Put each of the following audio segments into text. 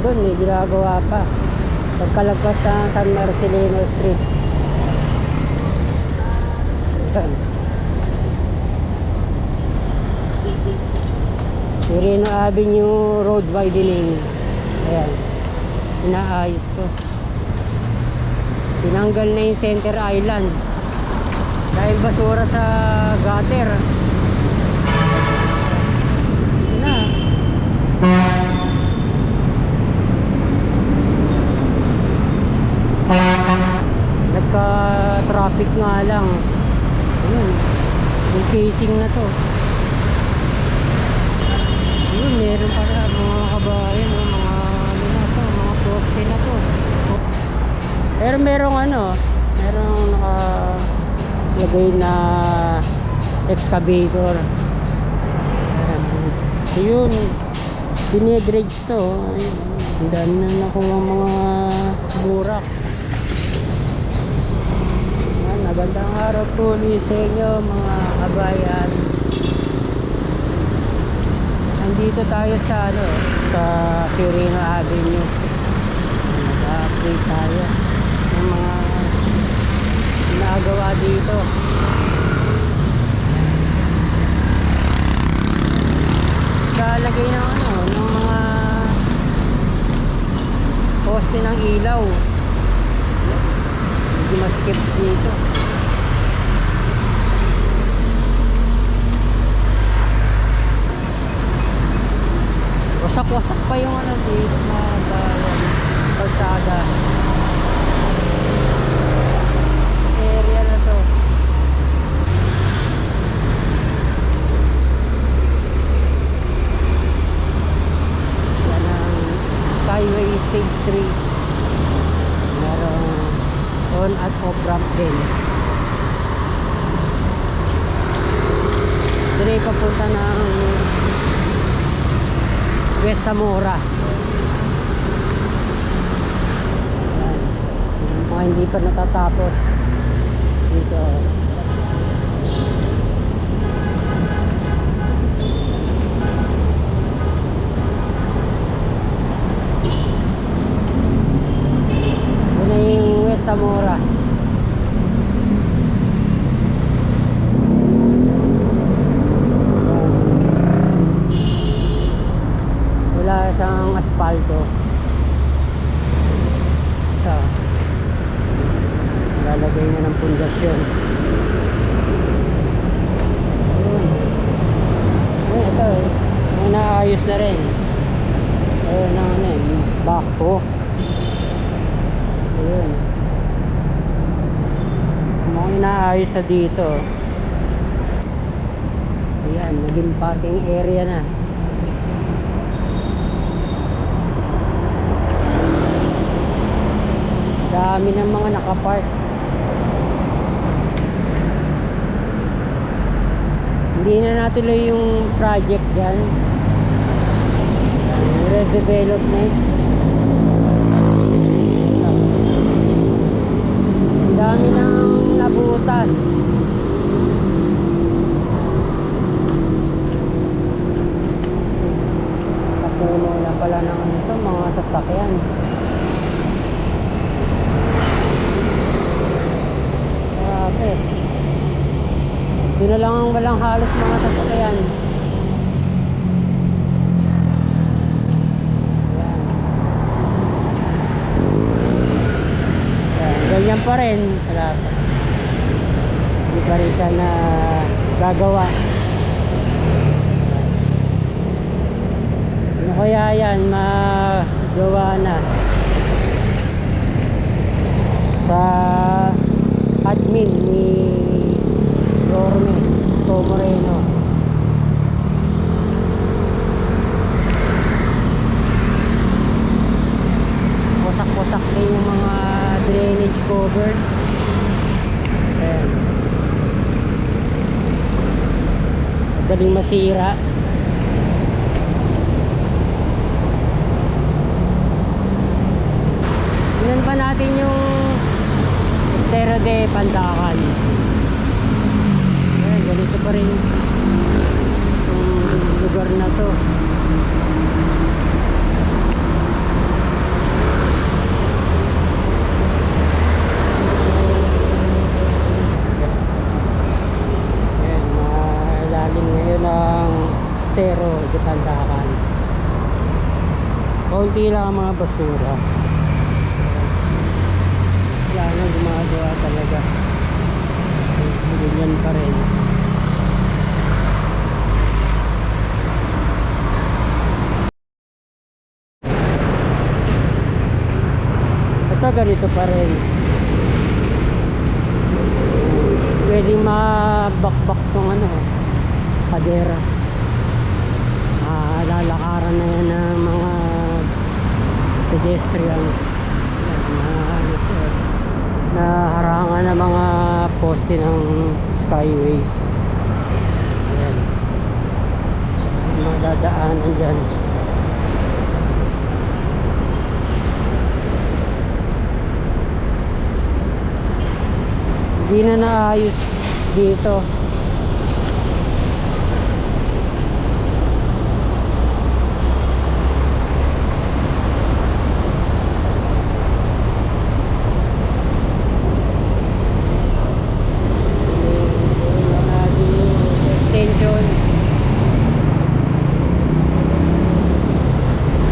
doon, may ginagawa pa. Pagkalagpas ng San Marcelino Street. Yan. Quirino Avenue Road widening. Ayan. Inaayos to. Tinanggal na yung center island. Dahil basura sa gutter. Yun na. Nga lang. Ayun. Yung casing na to. Yun, meron pa na mga kabayan, mga ano na to, mga poste na to. Pero merong ano, merong nakalagay na excavator. Ayan. Yun, dinedredge to. Ayun. Ang dami na nakuha mga burak. Ayan, magandang araw po sa inyo mga kabayan. Nandito tayo sa ano, sa Quirino Avenue. Nag-update tayo ng mga ginagawa dito. Kalagay ng ano, ng mga poste ng ilaw. Hindi masikip dito. Wasak-wasak pa yung ano dito bayan. Kalsada. Sa area na to. Yan ang Skyway Stage 3. Merong on at off ramp din. Dire papunta ng Yan. Yung Mga hindi pa natatapos dito. Yun na yung West Zamora. Wala siyang asfalto. Ito. Lalagay na ng pundasyon. Ayun. Ayun, ito eh. May naayos na rin. Ayun na ano eh. Bako. Ayun. Mga na dito. Ayan, naging parking area na. Dami ng mga nakapark. Hindi na natuloy yung project dyan. Redevelopment. Dami ng nabutas. Kapuno na pala ng ano to, mga sasakyan. Grabe. Doon na lang ang walang halos mga sasakyan. Ganyan pa rin. Wala. Siya na gagawa. Ano kaya yan magawa na sa admin ni sera Kaunti lang ang mga basura. Wala nang gumagawa talaga. Ganyan pa rin. Ito ganito pa rin. Pwedeng mabakbak tong ano, paderas. Ah, lalakaran na yan ng mga pedestrians. Mga ano na harangan ng mga poste ng skyway. Ayan. Mga dadaanan dyan. Hindi na naayos dito. extension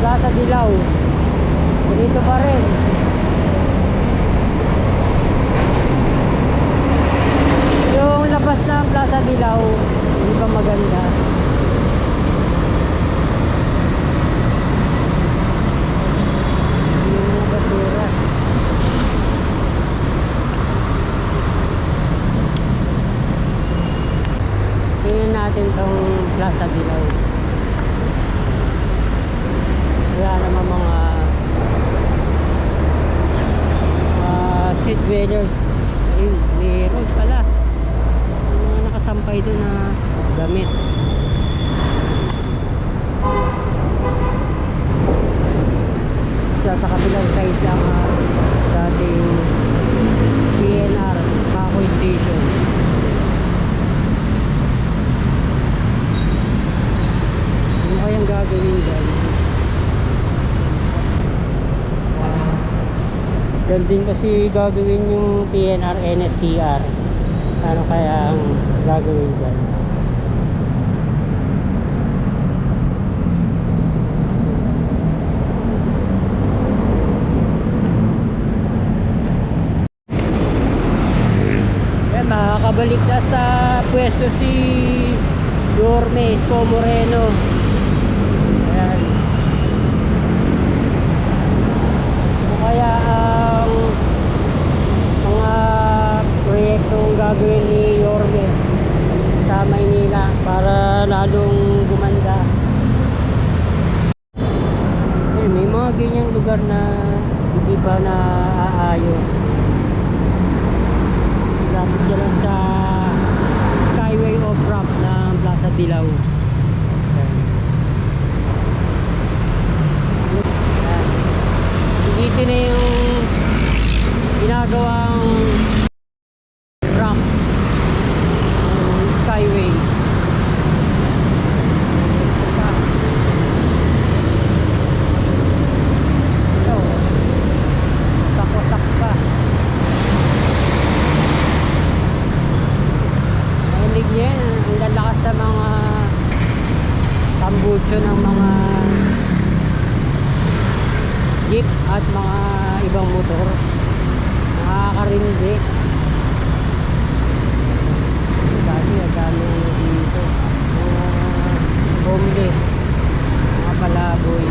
Plaza Dilaw ganito pa rin yung labas ng Plaza Dilaw hindi pa maganda yung mga basura tingnan natin tong Plaza Dilaw wala naman mga ah, street dwellers. Ayun meron pala. Mga nakasampay doon na gamit siya sa kabilang side lang ah, dating PNR Kakoy Station ano kayang gagawin dyan Yan din kasi gagawin yung PNR NSCR. Ano kaya ang gagawin dyan? Yan, makakabalik na sa pwesto si Yorme Isko Moreno. Ayan. Ano kaya ang mga proyektong gagawin ni Yorme sa Maynila para lalong gumanda. Eh, may mga ganyang lugar na hindi pa naaayos. Lapit dyan sa Skyway of Rock ng Plaza Dilaw. Ayan. Ayan. Dito na yung ginagawang ramp ng skyway. Ito, sakwasak pa. Narinig niyo yan, ang lalakas ng mga tambucho ng mga jeep at mga ibang motor nakakarindi dati ang dami ano dito mga homeless mga palaboy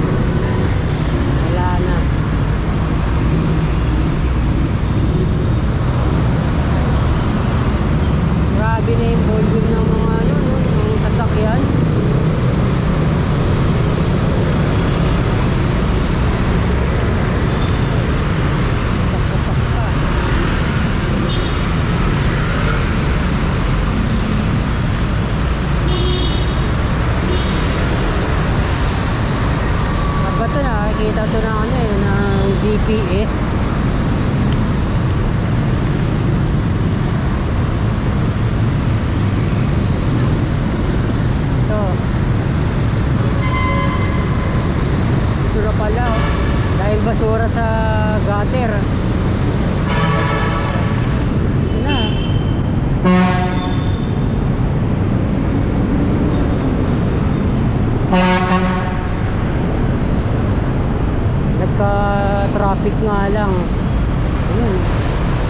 wala na grabe na yung volume ng mga ano no, ng sasakyan saksasak pa Pag ito nakikita ito ng ano eh, ng DPS. Ito. Ito na pala oh. Dahil basura sa gutter. Na. traffic nga lang.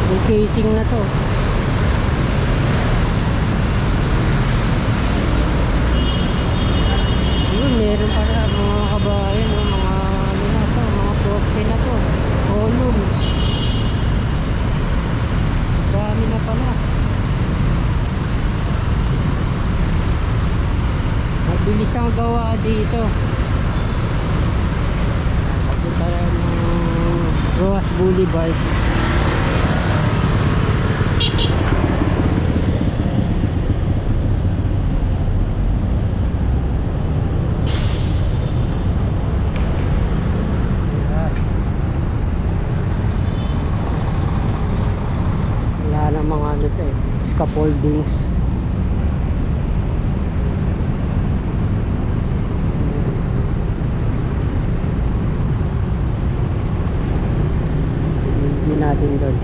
May casing na to. Ayun, meron pala mga kabayan, no? mga ano na to, mga poste na to. Columns. Dami na pala. Mabilis ang gawa dito. Papunta ng Roas Boulevard. Ano eh, scaffoldings. Hindi natin doon.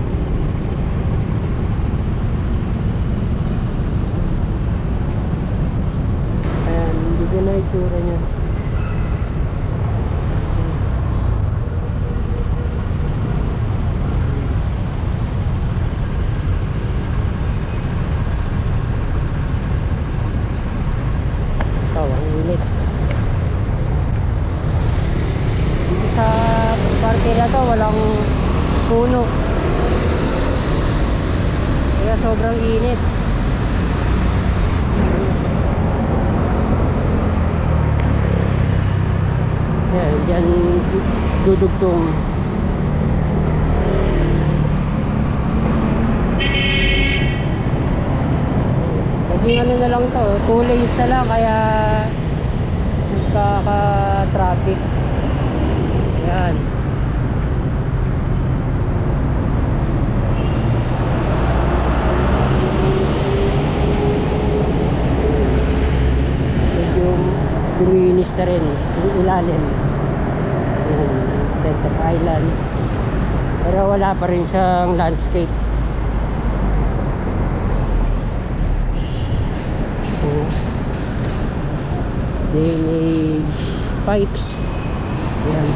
Ayan, hindi ko na itsura niya. Ikaw, ang init. Dito sa parke na to, walang puno. Kaya sobrang init. Yan, dyan dudugtong. Naging ano na lang to, two lanes na lang kaya nagkaka-traffic. Yan. Medyo duminis na rin yung ilalim. Yan, Center Island. Pero wala pa rin siyang landscape. Oh. Drainage pipes. Yan.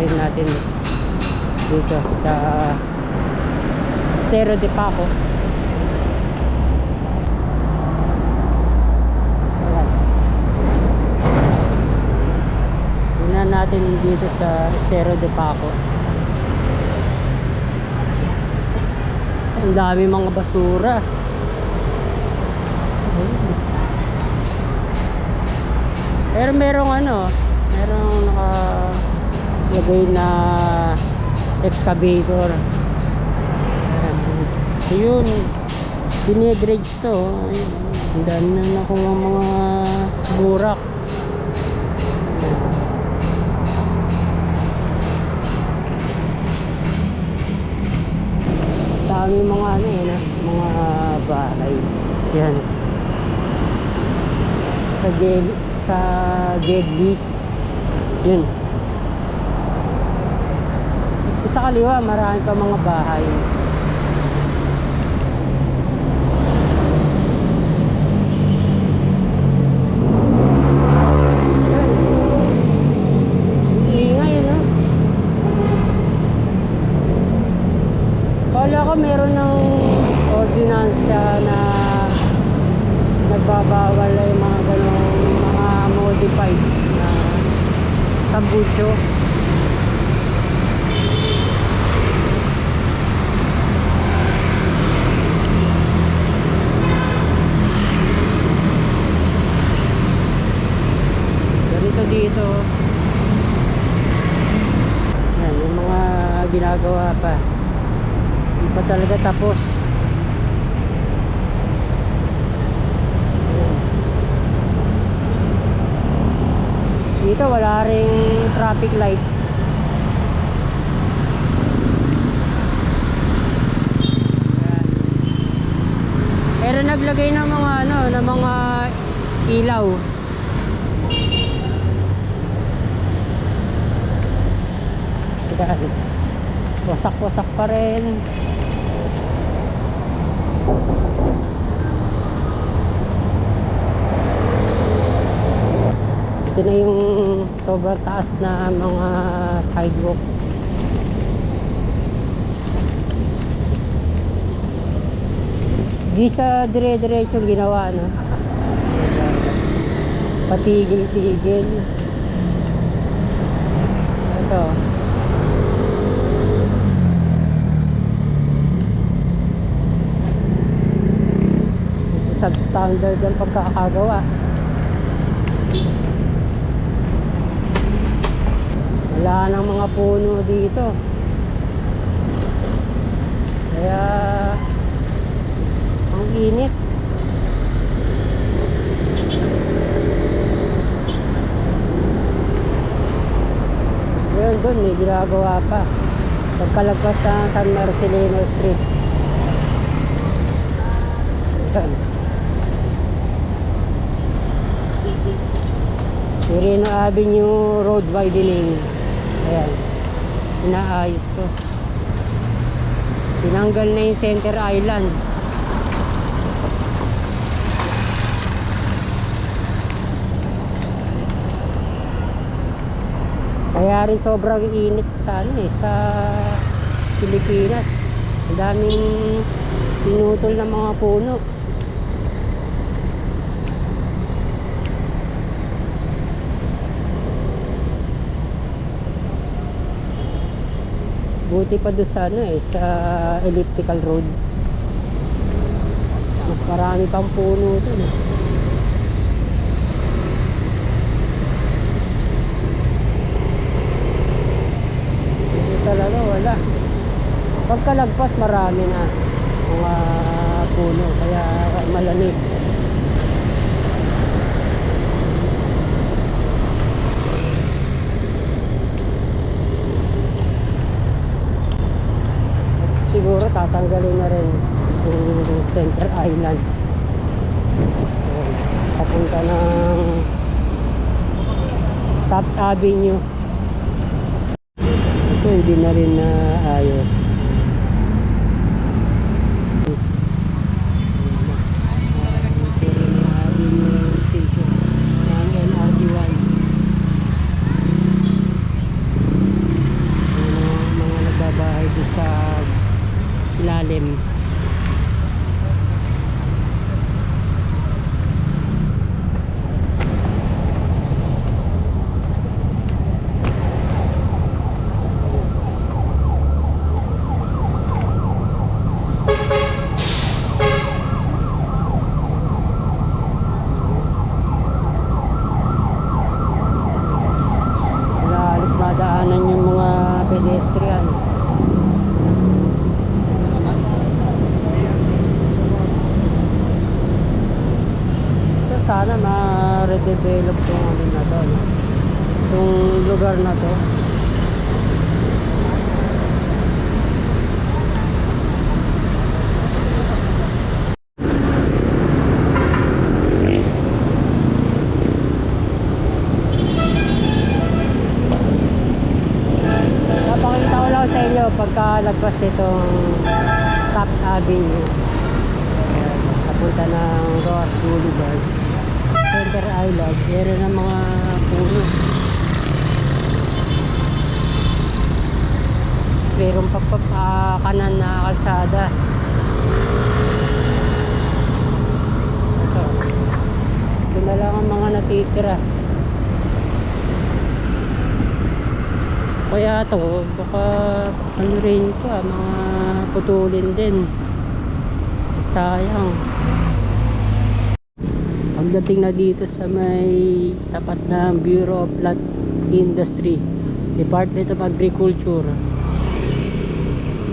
Rin natin dito sa Estero de Paco. Ayan. Tingnan natin dito sa Estero de Paco. Ang dami mga basura. Pero merong ano, merong nakalagay na excavator. Ayan. Ayun, dinedredge to. Ayun. Ang dami na nakuha mga burak. Dami mga ano yun ah, mga bahay. Yan. Sa gel sa Gedli. Yun. Sa kaliwa marami pa mga bahay Yan. ingay ano Kala ko meron ng ordinansya na nagbabawal ay mga ganong mga modified na tambucho. Ganito dito. Yan, yung mga ginagawa pa. Talaga tapos. Dito wala ring traffic light. Ayan. Pero naglagay ng mga ano, ng mga ilaw. Ayan. Wasak-wasak pa rin. Ito na yung sobrang taas na mga sidewalk. Di siya dire-diretso ginawa, no? Patigil-tigil. Ito. Ito substandard ang pagkakagawa. Wala nang mga puno dito. Kaya ang init. Ngayon doon may ginagawa pa. Pagkalagpas ng San Marcelino Street. Yan. Quirino Avenue Road widening. Ayan. Inaayos to. Tinanggal na yung center island. Kaya rin sobrang init sa ano eh, sa Pilipinas. Ang daming pinutol ng mga puno. Buti pa doon sa ano eh, sa elliptical road. Mas marami pang puno doon eh. Talaga wala. Pagkalagpas marami na mga puno kaya malamig. Siguro tatanggalin na rin yung Center Island. Papunta ng Top Avenue. Ito hindi na rin na ayos. mga nagbabahay doon sa ilalim. Wala alis madaanan yung mga pedestrians. So, sana ma-redevelop yung ano na to, no? Yung lugar na to. Papakita ko lang sa inyo pagka lagpas nitong Top Avenue. Ayan, Papunta ng Roas Boulevard. Center Island. Meron ng mga puno. Meron pa pa pa- kanan na kalsada. Ito. Ito na lang ang mga natitira. Kaya to, baka ano rin pa, mga putulin din. Sayang. Pagdating na dito sa may tapat na Bureau of Plant Industry, Department of Agriculture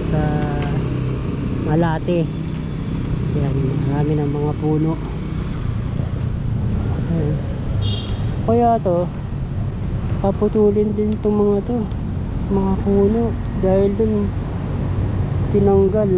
sa Malate. Yan, marami ng mga puno. Ayan. Kaya to, paputulin din itong mga to mga puno dahil dun tinanggal